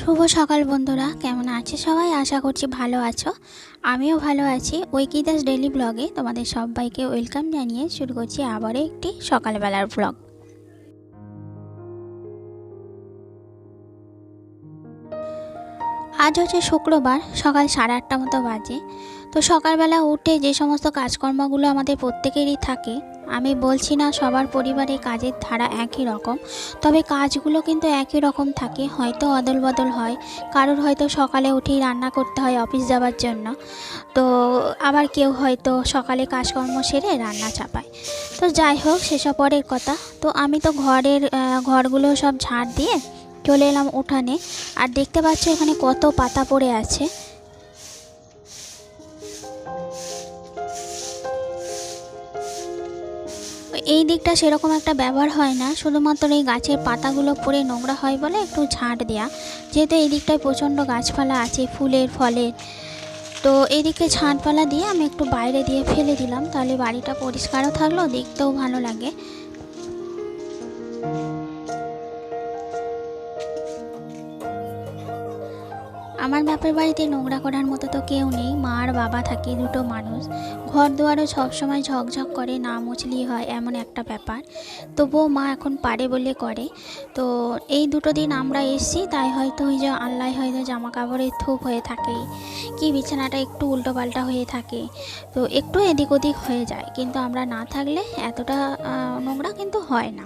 শুভ সকাল বন্ধুরা, কেমন আছে সবাই? আশা করছি ভালো আছো। আমিও ভালো আছি। ঐকিদাস ডেলি ব্লগে তোমাদের সবাইকে ওয়েলকাম জানিয়ে শুরু করছি আবারও একটি সকালবেলার ব্লগ আজ হচ্ছে শুক্রবার, সকাল সাড়ে আটটা মতো বাজে। তো সকালবেলা উঠে যে সমস্ত কাজকর্মগুলো আমাদের প্রত্যেকেরই থাকে আমি বলছি না সবার পরিবারে কাজের ধারা একই রকম, তবে কাজগুলো কিন্তু একই রকম থাকে, হয়তো অদল বদল হয়। কারোর হয়তো সকালে উঠেই রান্না করতে হয় অফিস যাওয়ার জন্য, তো আবার কেউ হয়তো সকালে কাজকর্ম সেরে রান্না চাপায়। তো যাই হোক, সেসব পরের কথা। তো আমি তো ঘরের ঘরগুলো সব ঝাড় দিয়ে চলে এলাম উঠানে, আর দেখতে পাচ্ছ এখানে কত পাতা পড়ে আছে। এই দিকটা সেরকম একটা ব্যবহার হয় না। শুধুমাত্র এই গাছের পাতাগুলো পড়ে নোংরা হয় বলে একটু ঝাঁট দেওয়া যেহেতু এই দিকটায় প্রচণ্ড গাছপালা আছে, ফুলের ফলের তো এদিকে ঝাঁটপালা দিয়ে আমি একটু বাইরে দিয়ে ফেলে দিলাম। তাহলে বাড়িটা পরিষ্কারও থাকল, দেখতেও ভালো লাগে। আমার বাপের বাড়িতে নোংরা করার মতো তো কেউ নেই, মা আর বাবা থাকে দুটো মানুষ। ঘর দুয়ারও সবসময় ঝকঝক করে, না মুছলি হয়, এমন একটা ব্যাপার। তবুও মা এখন পারে বলে করে। তো এই দুটো দিন আমরা এসছি, তাই হয়তো ওই যে আল্লাহ হয়তো জামা কাপড়ের থুপ হয়ে থাকে। কি বিছানাটা একটু উল্টো পাল্টা হয়ে থাকে। তো একটু এদিক ওদিক হয়ে যায়, কিন্তু আমরা না থাকলে এতটা নোংরা কিন্তু হয় না।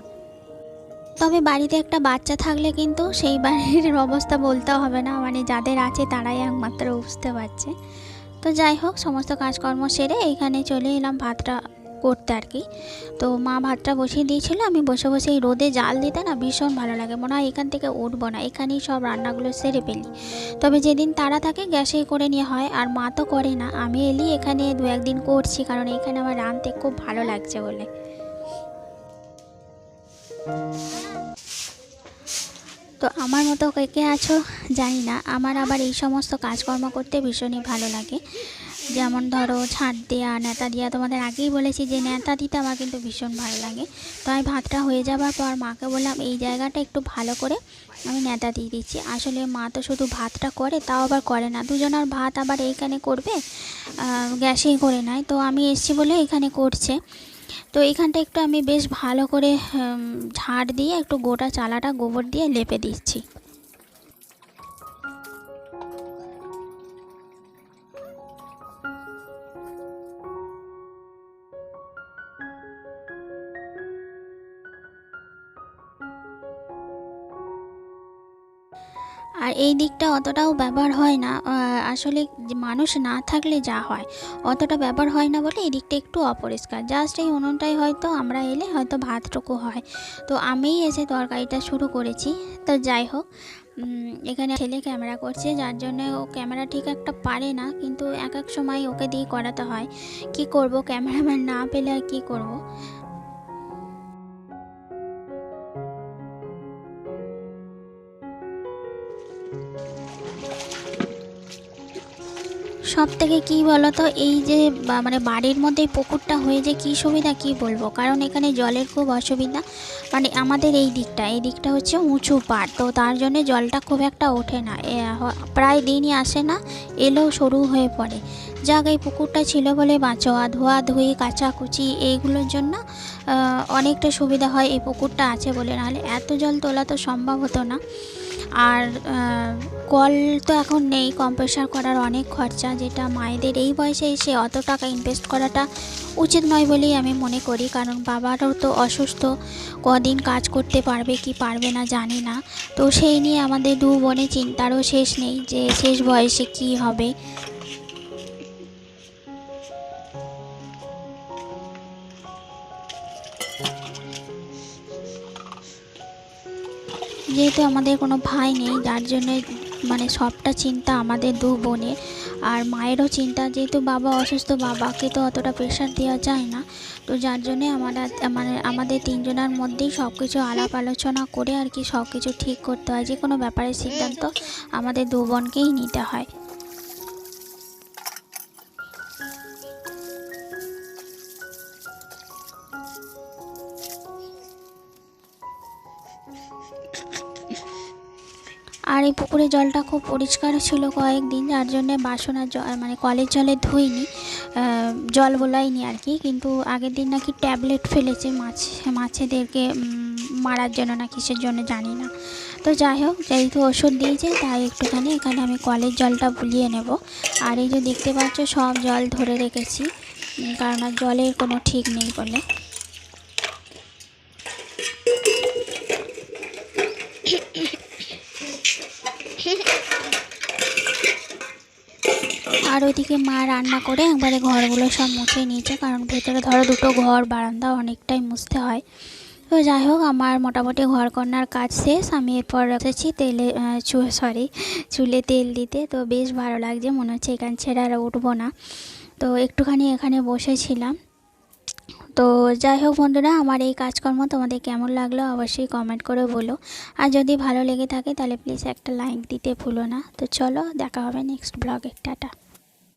তবে বাড়িতে একটা বাচ্চা থাকলে কিন্তু সেই বাড়ির অবস্থা বলতে হবে না। মানে যাদের আছে তারাই একমাত্র বুঝতে পারছে। তো যাই হোক, সমস্ত কাজকর্ম সেরে এইখানে চলে এলাম ভাতটা করতে আর কি। তো মা ভাতটা বসিয়ে দিয়েছিল, আমি বসে বসে এই রোদে জাল দিতে না ভীষণ ভালো লাগে। মনে হয় এখান থেকে উঠবো না, এখানেই সব রান্নাগুলো সেরে ফেলি। তবে যেদিন তারা থাকে গ্যাসেই করে নিয়ে হয়, আর মা তো করে না, আমি এলি এখানে দু একদিন করছি, কারণ এখানে আমার রাঁধতে খুব ভালো লাগছে বলে। তো আমার মতো কে কে আছো? জানি না। আমার আবার এই সমস্ত কাজকর্ম করতে ভীষণই ভালো লাগে। যেমন ধরো ছাদ দেওয়া নেতা দেওয়া তোমাদের আগেই বলেছি যে নেতা দিতে আমার কিন্তু ভীষণ ভালো লাগে। তো আমি ভাতটা হয়ে যাবার পর মাকে বললাম, এই জায়গাটা একটু ভালো করে আমি নেতা দিয়ে দিচ্ছি। আসলে মা তো শুধু ভাতটা করে, তাও আবার করে না। দুজনের ভাত আবার এইখানে করবে? গ্যাসেই করে নেয়। তো আমি এসছি বলে এখানে করছে। তো এখানটা একটু আমি বেশ ভালো করে ঝাড় দিয়ে একটু গোটা চালাটা গোবর দিয়ে লেপে দিচ্ছি। আর এই দিকটা অতটাও ব্যবহার হয় না। আসলে মানুষ না থাকলে যা হয়, অতটা ব্যবহার হয় না বলে এই দিকটা একটু অপরিষ্কার। জাস্ট এই উনুনটাই হয়তো আমরা এলে হয়তো ভাতটুকু হয়। তো আমিই এসে তরকারিটা শুরু করেছি। তো যাই হোক এখানে ছেলে ক্যামেরা করছে, যার জন্য ও ক্যামেরা ঠিক একটা পারে না, কিন্তু এক এক সময় ওকে দিয়ে করাতে হয়। কি করব, ক্যামেরাম্যান না পেলে আর কী করব? সব থেকে কী বলো তো এই যে মানে বাড়ির মধ্যে পুকুরটা হয়ে যে কী সুবিধা কী বলব? কারণ এখানে জলের খুব অসুবিধা। মানে আমাদের এই দিকটা এই দিকটা হচ্ছে উঁচু পাড়। তো তার জন্য জলটা খুব একটা ওঠে না। প্রায় দিনই আসে না, এলেও সরু হয়ে পড়ে। যাক, এই পুকুরটা ছিল বলে বাঁচোয়া ধোয়া ধুই, কাচাকুচি এইগুলোর জন্য অনেকটা সুবিধা হয় এই পুকুরটা আছে বলে। নাহলে এত জল তোলা তো সম্ভব হতো না। আর কল তো এখন নেই কম্প্রেসার করার অনেক খরচা, যেটা মায়েদের এই বয়সে এসে অত টাকা ইনভেস্ট করাটা উচিত নয় বলেই আমি মনে করি। কারণ বাবারও তো অসুস্থ, কদিন কাজ করতে পারবে কি পারবে না জানি না। তো সেই নিয়ে আমাদের দু বোনে চিন্তারও শেষ নেই যে শেষ বয়সে কি হবে। যেহেতু আমাদের কোনো ভাই নেই, যার জন্য মানে সবটা চিন্তা আমাদের দু বোনের। আর মায়েরও চিন্তা, যেহেতু বাবা অসুস্থ, বাবাকে তো অতটা প্রেশার দেওয়া যায় না। তো যার জন্যে আমরা মানে আমাদের তিনজনের মধ্যেই সব কিছু আলাপ আলোচনা করে আর কি সব কিছু ঠিক করতে হয়। যে কোনো ব্যাপারে সিদ্ধান্ত আমাদের দু বোনকেই নিতে হয়। আর এই পুকুরের জলটা খুব পরিষ্কার ছিল কয়েকদিন, যার জন্যে বাসন আর জল মানে কলের জলে ধুইনি জল বোলাইনি আর কি, কিন্তু আগের দিন নাকি ট্যাবলেট ফেলেছে মাছ, মাছেদেরকে মারার জন্য না কিসের জন্য জানি না। তো যাই হোক, যেহেতু ওষুধ দিয়েছে, তাই একটুখানি এখানে আমি কলের জলটা বুলিয়ে নেব। আর এই যে দেখতে পাচ্ছ, সব জল ধরে রেখেছি কারণ জলের কোনো ঠিক নেই বলে। আর ওইদিকে মা রান্না করে একবারে ঘরগুলো সব মুছে নিয়েছে, কারণ ভেতরে ধরো দুটো ঘর, বারান্দা অনেকটাই মুছতে হয়। তো যাই হোক, আমার মোটামুটি ঘর কন্যার কাজ শেষ। আমি এরপর এসেছি তেলে সরি চুলে তেল দিতে। তো বেশ ভালো লাগছে, মনে হচ্ছে এখান ছেড়ে আর উঠবো না। তো একটুখানি এখানে বসেছিলাম। তো যাই হোক বন্ধুরা, আমার এই কাজকর্ম তোমাদের কেমন লাগল অবশ্যই কমেন্ট করে বলো। আর যদি ভালো লেগে থাকে তাহলে প্লিজ একটা লাইক দিতে ভুলো না। তো চলো, দেখা হবে নেক্সট ব্লগে টাটা।